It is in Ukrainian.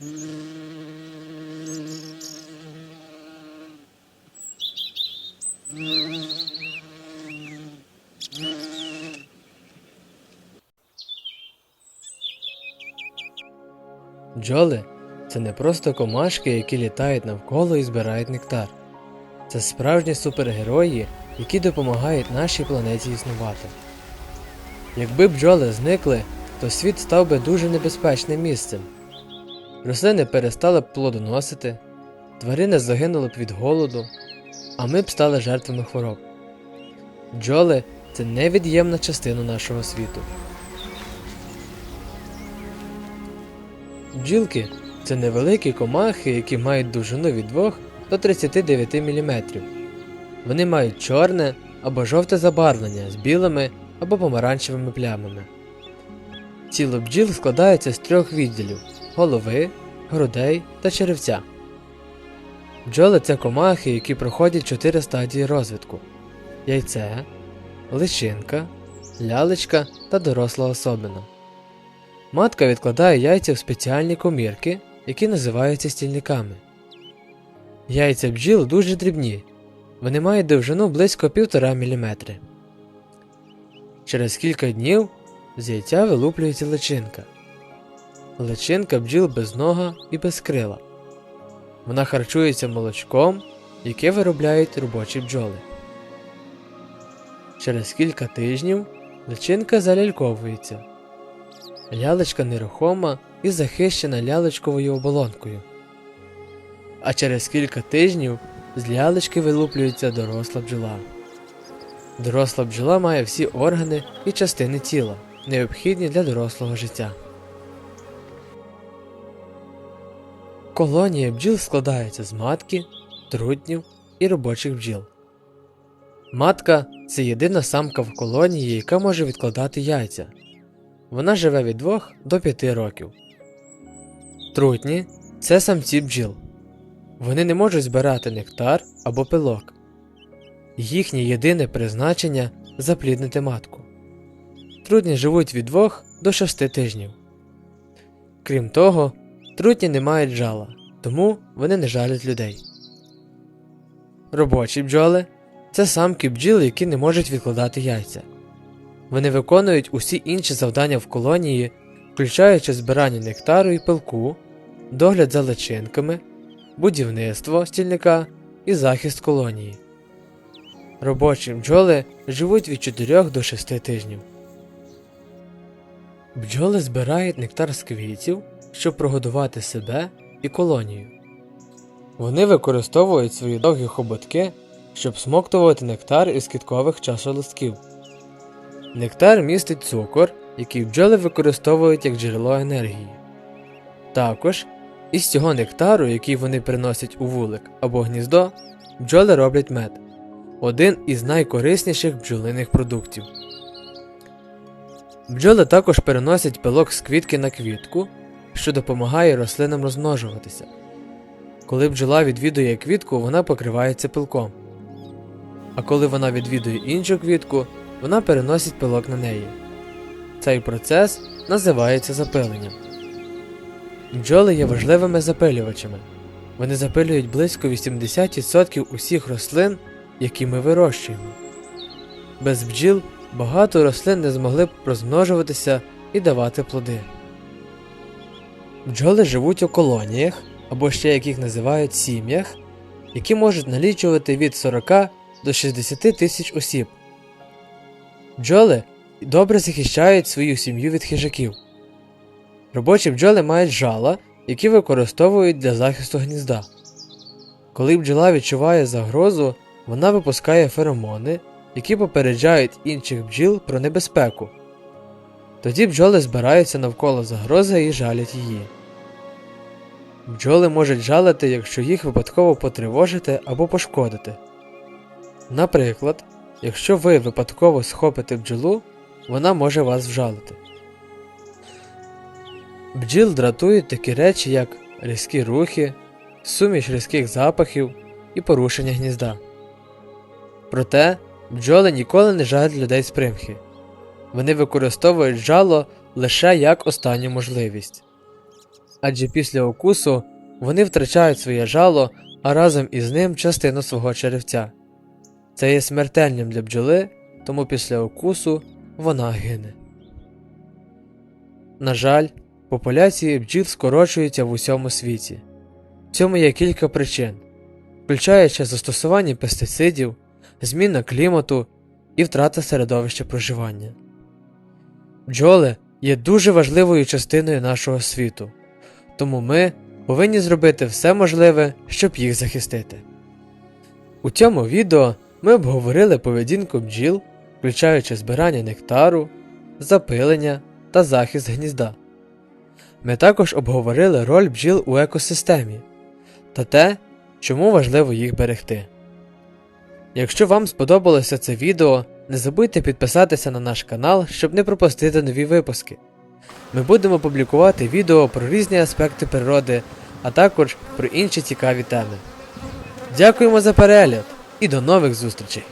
Бджоли це не просто комашки, які літають навколо і збирають нектар. Це справжні супергерої, які допомагають нашій планеті існувати. Якби бджоли зникли, то світ став би дуже небезпечним місцем. Рослини перестали б плодоносити, тварини загинули б від голоду, а ми б стали жертвами хвороб. Бджоли це невід'ємна частина нашого світу. Бджілки це невеликі комахи, які мають довжину від 2 до 39 мм. Вони мають чорне або жовте забарвлення з білими або помаранчевими плямами. Тіло бджіл складається з трьох відділів голови, грудей та черевця. Бджоли це комахи, які проходять чотири стадії розвитку: яйце, личинка, лялечка та доросла особина. Матка відкладає яйця в спеціальні комірки, які називаються стільниками. Яйця бджіл дуже дрібні, вони мають довжину близько 1,5 мм. Через кілька днів з яйця вилуплюється личинка. Личинка бджіл без нога і без крила. Вона харчується молочком, яке виробляють робочі бджоли. Через кілька тижнів личинка заляльковується. Лялечка нерухома і захищена лялечковою оболонкою. А через кілька тижнів з лялечки вилуплюється доросла бджола. Доросла бджола має всі органи і частини тіла, необхідні для дорослого життя. Колонія бджіл складається з матки, трутнів і робочих бджіл. Матка це єдина самка в колонії, яка може відкладати яйця. Вона живе від 2 до 5 років. Трутні це самці бджіл. Вони не можуть збирати нектар або пилок. Їхнє єдине призначення запліднити матку. Трутні живуть від 2 до 6 тижнів. Крім того, трутні не мають жала, тому вони не жалять людей. Робочі бджоли це самки бджіл, які не можуть відкладати яйця. Вони виконують усі інші завдання в колонії, включаючи збирання нектару і пилку, догляд за личинками, будівництво стільника і захист колонії. Робочі бджоли живуть від 4 до 6 тижнів. Бджоли збирають нектар з квітів, щоб прогодувати себе і колонію. Вони використовують свої довгі хоботки, щоб смоктувати нектар із квіткових чашолистків. Нектар містить цукор, який бджоли використовують як джерело енергії. Також із цього нектару, який вони приносять у вулик або гніздо, бджоли роблять мед один із найкорисніших бджолиних продуктів. Бджоли також переносять пилок з квітки на квітку, що допомагає рослинам розмножуватися. Коли бджола відвідує квітку, вона покривається пилком. А коли вона відвідує іншу квітку, вона переносить пилок на неї. Цей процес називається запиленням. Бджоли є важливими запилювачами. Вони запилюють близько 80% усіх рослин, які ми вирощуємо. Без бджіл багато рослин не змогли б розмножуватися і давати плоди. Бджоли живуть у колоніях, або ще як їх називають сім'ях, які можуть налічувати від 40 до 60 тисяч осіб. Бджоли добре захищають свою сім'ю від хижаків. Робочі бджоли мають жала, які використовують для захисту гнізда. Коли бджола відчуває загрозу, вона випускає феромони, які попереджають інших бджіл про небезпеку. Тоді бджоли збираються навколо загрози і жалять її. Бджоли можуть жалити, якщо їх випадково потривожити або пошкодити. Наприклад, якщо ви випадково схопите бджолу, вона може вас вжалити. Бджіл дратують такі речі, як різкі рухи, суміш різких запахів і порушення гнізда. Проте бджоли ніколи не жалять людей з примхи. Вони використовують жало лише як останню можливість. адже після укусу вони втрачають своє жало, а разом із ним частину свого черевця. Це є смертельним для бджоли, тому після укусу вона гине. На жаль, популяції бджіл скорочуються в усьому світі. В цьому є кілька причин, включаючи застосування пестицидів, зміна клімату і втрата середовища проживання. Бджоли є дуже важливою частиною нашого світу, тому ми повинні зробити все можливе, щоб їх захистити. У цьому відео ми обговорили поведінку бджіл, включаючи збирання нектару, запилення та захист гнізда. Ми також обговорили роль бджіл у екосистемі та те, чому важливо їх берегти. Якщо вам сподобалося це відео, не забудьте підписатися на наш канал, щоб не пропустити нові випуски. Ми будемо публікувати відео про різні аспекти природи, а також про інші цікаві теми. Дякуємо за перегляд і до нових зустрічей!